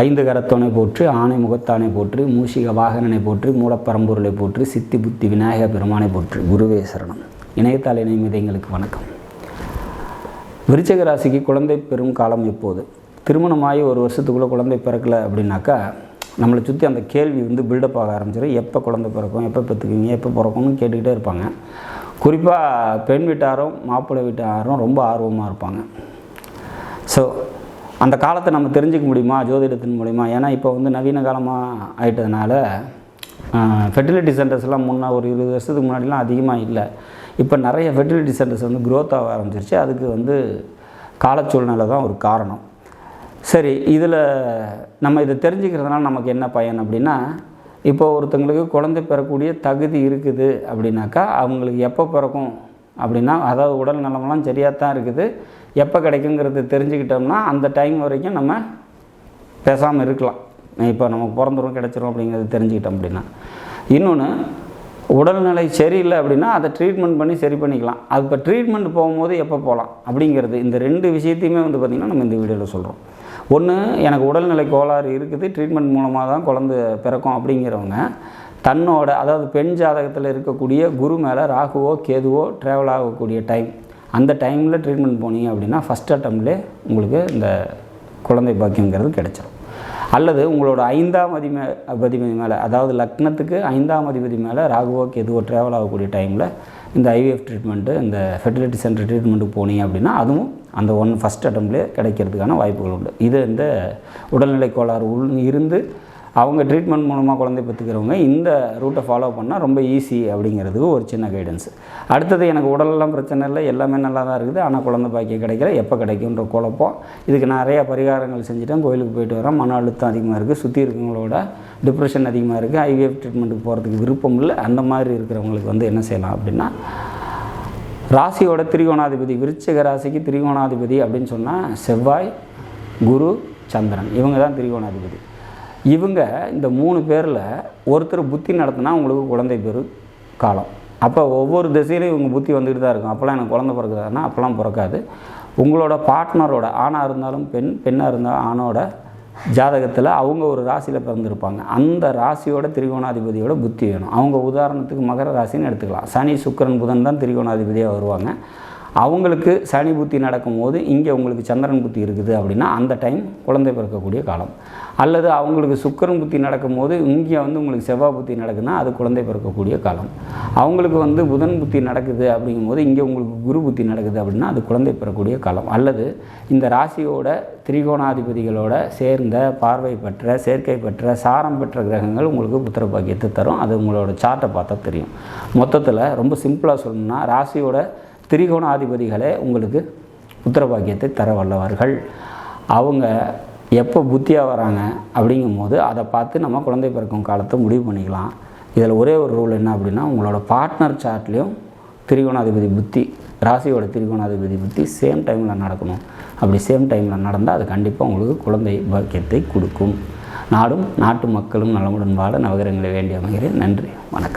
ஐந்து கரத்தோனை போற்று ஆணை முகத்தானை போற்று மூஷிக வாகனனை போற்று மூலப்பரம்பொருளை போற்று சித்தி புத்தி விநாயக பெருமானை போற்று. குருவே சரணம். இணையத்தால் இணைமீது எங்களுக்கு வணக்கம். விருச்சக ராசிக்கு குழந்தை பெறும் காலம் எப்போது? திருமணமாகி ஒரு வருஷத்துக்குள்ளே குழந்தை பிறக்கலை அப்படின்னாக்கா நம்மளை சுற்றி அந்த கேள்வி வந்து பில்டப் ஆக ஆரம்பிச்சிடும் எப்போ குழந்தை பிறக்கும் எப்போ பெற்றுக்குவீங்க எப்போ பிறக்கும்னு கேட்டுக்கிட்டே இருப்பாங்க. குறிப்பாக பெண் வீட்டாரும் மாப்பிள்ளை வீட்டாரும் ரொம்ப ஆர்வமாக இருப்பாங்க. ஸோ அந்த காலத்தை நம்ம தெரிஞ்சுக்க முடியுமா? ஜோதிடத்தின் மூலிமா ஏன்னா இப்போ வந்து நவீன காலமாக ஆயிட்டதுனால ஃபெர்டிலிட்டி சென்டர்ஸ்லாம் முன்னே ஒரு இருபது வருஷத்துக்கு முன்னாடிலாம் அதிகமாக இல்லை. இப்போ நிறைய ஃபெர்டிலிட்டி சென்டர்ஸ் வந்து க்ரோத் ஆக ஆரம்பிச்சிருச்சு. அதுக்கு வந்து காலச்சூழ்நிலை தான் ஒரு காரணம். சரி இதில் நம்ம இதை தெரிஞ்சுக்கிறதுனால நமக்கு என்ன பயன் அப்படின்னா இப்போ ஒருத்தங்களுக்கு குழந்தை பெறக்கூடிய தகுதி இருக்குது அப்படின்னாக்கா அவங்களுக்கு எப்போ பிறக்கும் அப்படின்னா அதாவது உடல் நலமெல்லாம் சரியாக தான் இருக்குது. எப்போ கிடைக்குங்கிறது தெரிஞ்சுக்கிட்டோம்னா அந்த டைம் வரைக்கும் நம்ம பேசாமல் இருக்கலாம். இப்போ நமக்கு பிறந்துரும் கிடச்சிரும் அப்படிங்கிறது தெரிஞ்சுக்கிட்டோம் அப்படின்னா. இன்னொன்று உடல்நிலை சரியில்லை அப்படின்னா அதை ட்ரீட்மெண்ட் பண்ணி சரி பண்ணிக்கலாம். அது இப்போ ட்ரீட்மெண்ட் போகும்போது எப்போ போகலாம்? அப்படிங்கிறது இந்த ரெண்டு விஷயத்தையுமே வந்து பார்த்திங்கன்னா நம்ம இந்த வீடியோவில் சொல்கிறோம் ஒன்று எனக்கு உடல்நிலை கோளாறு இருக்குது ட்ரீட்மெண்ட் மூலமாக தான் குழந்தை பிறக்கும் அப்படிங்கிறவங்க தன்னோட அதாவது பெண் ஜாதகத்தில் இருக்கக்கூடிய குரு மேலே ராகுவோ கேதுவோ ட்ராவல் ஆகக்கூடிய டைம் அந்த டைமில் ட்ரீட்மெண்ட் போனீங்க அப்படின்னா ஃபஸ்ட் அட்டம்லே உங்களுக்கு இந்த குழந்தை பாக்கியங்கிறது கிடைச்சிடும் அல்லது உங்களோட ஐந்தாம் அதிம அதிபதி மேலே அதாவது லக்னத்துக்கு ஐந்தாம் அதிபதி மேலே ராகுவோக்கு எதுவோ ட்ராவல் ஆகக்கூடிய டைமில் இந்த ஐவிஎஃப் ட்ரீட்மெண்ட்டு இந்த ஃபெர்டிலிட்டி சென்டர் ட்ரீட்மெண்ட்டுக்கு போனீங்க அப்படின்னா அதுவும் அந்த ஒன் ஃபஸ்ட் அட்டம்ப்ட்லேயே கிடைக்கிறதுக்கான வாய்ப்புகள் உண்டு. இது இந்த உடல்நிலை கோளாறு உள் இருந்து அவங்க ட்ரீட்மெண்ட் மூலமாக குழந்தை பெற்றுக்கிறவங்க இந்த ரூட்டை ஃபாலோ பண்ணால் ரொம்ப ஈஸி அப்படிங்கிறதுக்கு ஒரு சின்ன கைடன்ஸ் அடுத்தது எனக்கு உடலெல்லாம் பிரச்சனை இல்லை எல்லாமே நல்லா தான் இருக்குது. ஆனால் குழந்தை பாக்கியம் கிடைக்கல. எப்போ கிடைக்குன்ற குழப்பம். இதுக்கு நிறையா பரிகாரங்கள் செஞ்சுட்டேன். கோயிலுக்கு போயிட்டு வரேன் மன அழுத்தம் அதிகமாக இருக்குது சுற்றி இருக்கவங்களோட டிப்ரெஷன் அதிகமாக இருக்குது ஐவிஎஃப் ட்ரீட்மெண்ட்டுக்கு போகிறதுக்கு விருப்பம் இல்லை. அந்த மாதிரி இருக்கிறவங்களுக்கு வந்து என்ன செய்யலாம் அப்படின்னா ராசியோட திரிகோணாதிபதி விருச்சிக ராசிக்கு திரிகோணாதிபதி அப்படின்னு சொன்னால் செவ்வாய் குரு சந்திரன். இவங்க தான் திரிகோணாதிபதி. இவங்க இந்த மூணு பேரில் ஒருத்தர் புத்தி நடத்தினா உங்களுக்கு குழந்தை பெரு காலம். அப்போ ஒவ்வொரு திசையிலையும் இவங்க புத்தி வந்துக்கிட்டு தான் இருக்கும். அப்போல்லாம் எனக்கு குழந்தை பிறகுதானா அப்போல்லாம் பிறக்காது. உங்களோட பார்ட்னரோட ஆணாக இருந்தாலும் பெண் பெண்ணாக இருந்தாலும் ஆணோட ஜாதகத்தில் அவங்க ஒரு ராசியில் பிறந்திருப்பாங்க. அந்த ராசியோட திரிகோணாதிபதியோட புத்தி வேணும். அவங்க உதாரணத்துக்கு மகர ராசின்னு எடுத்துக்கலாம். சனி சுக்கரன் புதன் தான் திரிகோணாதிபதியாக வருவாங்க. அவங்களுக்கு சனி புத்தி நடக்கும்போது இங்கே உங்களுக்கு சந்திரன் புத்தி இருக்குது அப்படின்னா அந்த டைம் குழந்தை பிறக்கக்கூடிய காலம். அல்லது அவங்களுக்கு சுக்கரன் புத்தி நடக்கும்போது இங்கே வந்து உங்களுக்கு செவ்வாய் புத்தி நடக்குதுன்னா அது குழந்தை பிறக்கக்கூடிய காலம். அவங்களுக்கு வந்து புதன் புத்தி நடக்குது அப்படிங்கும்போது இங்கே உங்களுக்கு குரு புத்தி நடக்குது அப்படின்னா அது குழந்தை பெறக்கூடிய காலம். அல்லது இந்த ராசியோட திரிகோணாதிபதிகளோட சேர்ந்த பார்வை பெற்ற சேர்க்கை பெற்ற சாரம் பெற்ற கிரகங்கள் உங்களுக்கு புத்திர பாக்கியத்தை தரும். அது உங்களோட சார்ட்டை பார்த்தா தெரியும். மொத்தத்தில் ரொம்ப சிம்பிளாக சொல்லணும்னா ராசியோட திரிகோணாதிபதிகளே உங்களுக்கு புத்திரபாக்கியத்தை தர வல்லவர்கள். அவங்க எப்போ புத்தியாக வராங்க அப்படிங்கும்போது அதை பார்த்து நம்ம குழந்தை பிறக்கும் காலத்தை முடிவு பண்ணிக்கலாம். இதில் ஒரே ஒரு ரூல் என்ன அப்படின்னா உங்களோட பார்ட்னர் சார்ட்லேயும் திரிகோணாதிபதி புத்தி ராசியோட திரிகோணாதிபதி புத்தி சேம் டைமில் நடக்கணும். அப்படி சேம் டைமில் நடந்தால் அது கண்டிப்பாக உங்களுக்கு குழந்தை பாக்கியத்தை கொடுக்கும். நாடும் நாட்டு மக்களும் நலமுடன் வாழ நவகரங்களை வேண்டி அமைகிறேன். நன்றி வணக்கம்.